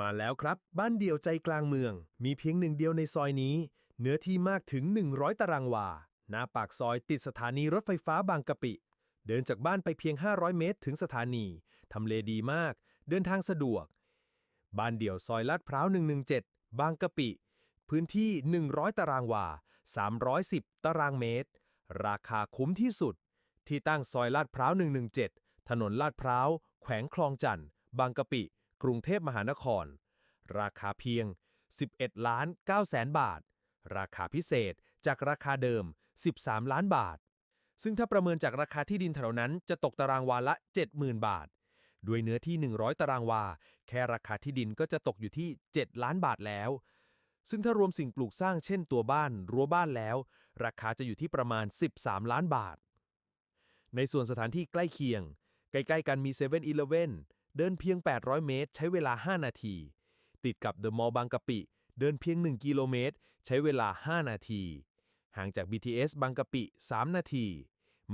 มาแล้วครับ บ้านเดี่ยวใจกลางเมือง มีเพียงหนึ่งเดียวในซอยนี้ เนื้อที่มากถึง 100 ตารางวา หน้าปากซอยติดสถานีรถไฟฟ้าบางกะปิ เดินจากบ้านไปเพียง 500 เมตรถึงสถานี ทำเลดีมาก เดินทางสะดวก บ้านเดี่ยวซอยลาดพร้าว 117 บางกะปิ พื้นที่ 100 ตารางวา 310 ตารางเมตร ราคาคุ้มที่สุด ที่ตั้งซอยลาดพร้าว 117 ถนนลาดพร้าว แขวงคลองจันทน์บางกะปิ กรุงเทพมหานคร ราคาเพียง 11 ล้าน9แสนบาท ราคาพิเศษจากราคาเดิม 13 ล้านบาท ซึ่งถ้าประเมินจากราคาที่ดินแถวนั้นจะตกตารางวาละ 70,000 บาท ด้วยเนื้อที่ 100 ตารางวา แค่ราคาที่ดินก็จะตกอยู่ที่ 7 ล้านบาทแล้ว ซึ่งถ้ารวมสิ่งปลูกสร้างเช่นตัวบ้าน รั้วบ้านแล้ว ราคาจะอยู่ที่ประมาณ 13 ล้านบาท ในส่วนสถานที่ใกล้เคียง ใกล้ๆกันมี7 e เ e ่ e อ เดินเพียง 800 เมตร ใช้เวลา 5 นาที ติดกับเดอะมอลล์บางกะปิ เดินเพียง 1 กิโลเมตร ใช้เวลา 5 นาที ห่างจาก BTS บางกะปิ 3 นาที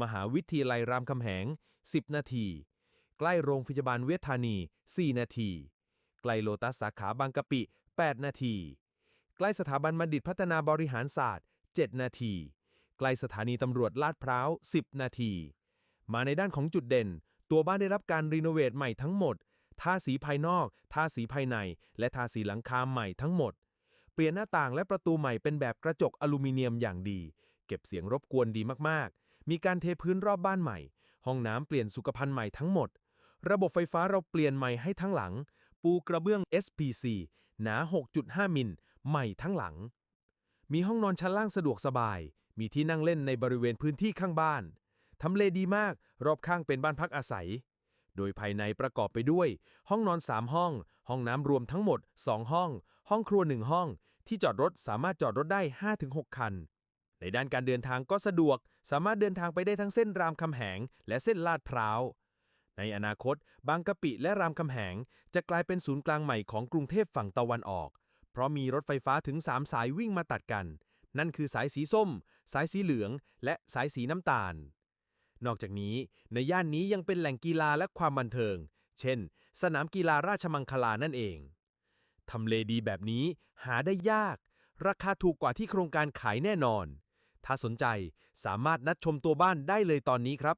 มหาวิทยาลัยรามคำแหง 10 นาที ใกล้โรงพยาบาลเวชธานี 4 นาที ใกล้โลตัสสาขาบางกะปิ 8 นาที ใกล้สถาบันบัณฑิตพัฒนาบริหารศาสตร์ 7 นาที ใกล้สถานีตำรวจลาดพร้าว 10 นาที มาในด้านของจุดเด่น ตัวบ้านได้รับการรีโนเวทใหม่ทั้งหมด ทาสีภายนอก ทาสีภายใน และทาสีหลังคาใหม่ทั้งหมด เปลี่ยนหน้าต่างและประตูใหม่เป็นแบบกระจกอลูมิเนียมอย่างดี เก็บเสียงรบกวนดีมากๆ มีการเทพื้นรอบบ้านใหม่ ห้องน้ำเปลี่ยนสุขภัณฑ์ใหม่ทั้งหมด ระบบไฟฟ้าเราเปลี่ยนใหม่ให้ทั้งหลัง ปูกระเบื้อง SPC หนา 6.5 มิลใหม่ทั้งหลัง มีห้องนอนชั้นล่างสะดวกสบาย มีที่นั่งเล่นในบริเวณพื้นที่ข้างบ้าน ทำเลดีมาก รอบข้างเป็นบ้านพักอาศัย โดยภายในประกอบไปด้วย ห้องนอน 3 ห้อง ห้องน้ำรวมทั้งหมด 2 ห้อง ห้องครัว 1 ห้อง ที่จอดรถสามารถจอดรถได้ 5-6 คัน ในด้านการเดินทางก็สะดวก สามารถเดินทางไปได้ทั้งเส้นรามคำแหง และเส้นลาดพร้าว ในอนาคต บางกะปิและรามคำแหง จะกลายเป็นศูนย์กลางใหม่ของกรุงเทพฝั่งตะวันออก เพราะมีรถไฟฟ้าถึง 3 สายวิ่งมาตัดกันนั่นคือสายสีส้ม สายสีเหลือง และสายสีน้ำตาล นอกจากนี้ในย่านนี้ยังเป็นแหล่งกีฬาและความบันเทิง เช่น สนามกีฬาราชมังคลานั่นเอง ทำเลดีแบบนี้หาได้ยาก ราคาถูกกว่าที่โครงการขายแน่นอน ถ้าสนใจสามารถนัดชมตัวบ้านได้เลยตอนนี้ครับ